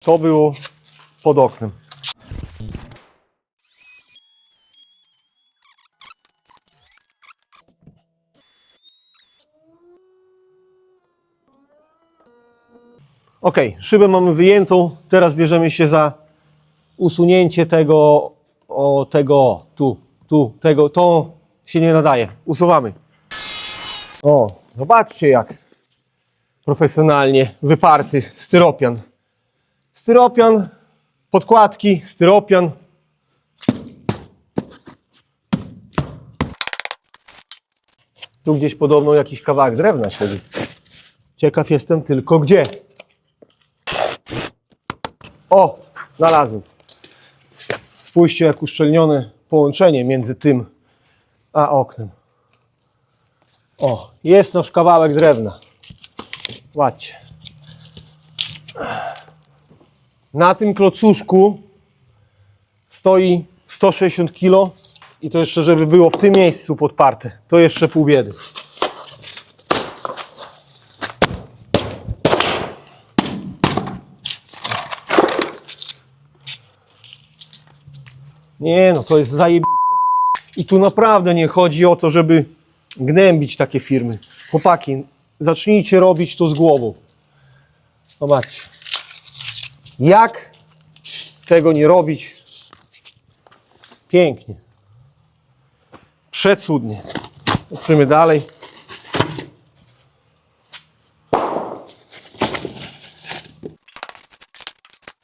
To było pod oknem. Ok, szybę mamy wyjętą. Teraz bierzemy się za usunięcie tego, o, tego, tu, tu, tego, to się nie nadaje. Usuwamy. O, zobaczcie jak profesjonalnie wyparty styropian. Styropian, podkładki, styropian. Tu gdzieś podobno jakiś kawałek drewna siedzi. Ciekaw jestem tylko gdzie. O, znalazłem. Spójrzcie jak uszczelnione połączenie między tym a oknem. O, jest nasz kawałek drewna. Zobaczcie. Na tym klocuszku stoi 160 kg i to jeszcze, żeby było w tym miejscu podparte. To jeszcze pół biedy. Nie no, to jest zajebiste. I tu naprawdę nie chodzi o to, żeby gnębić takie firmy. Chłopaki, zacznijcie robić to z głową. Zobaczcie. Jak tego nie robić? Pięknie. Przecudnie. Patrzymy dalej.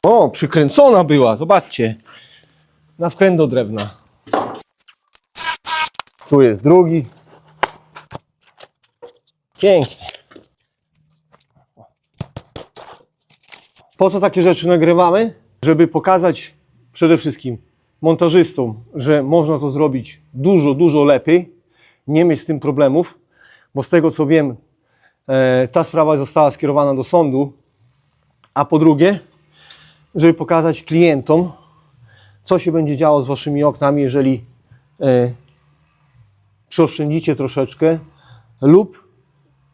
O, przykręcona była, zobaczcie. Na wkręt do drewna. Tu jest drugi. Pięknie. Po co takie rzeczy nagrywamy? Żeby pokazać przede wszystkim montażystom, że można to zrobić dużo, dużo lepiej, nie mieć z tym problemów, bo z tego co wiem, e, ta sprawa została skierowana do sądu, a po drugie, żeby pokazać klientom, co się będzie działo z waszymi oknami, jeżeli e, przeoszczędzicie troszeczkę lub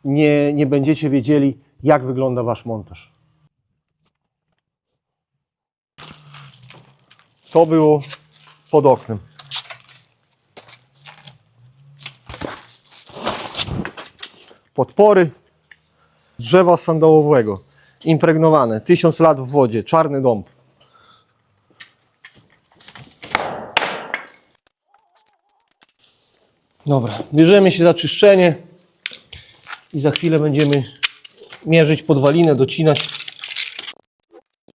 nie, nie będziecie wiedzieli, jak wygląda wasz montaż. To było pod oknem. Podpory drzewa sandałowego, impregnowane, tysiąc lat w wodzie, czarny dąb. Dobra, bierzemy się za czyszczenie i za chwilę będziemy mierzyć podwalinę, docinać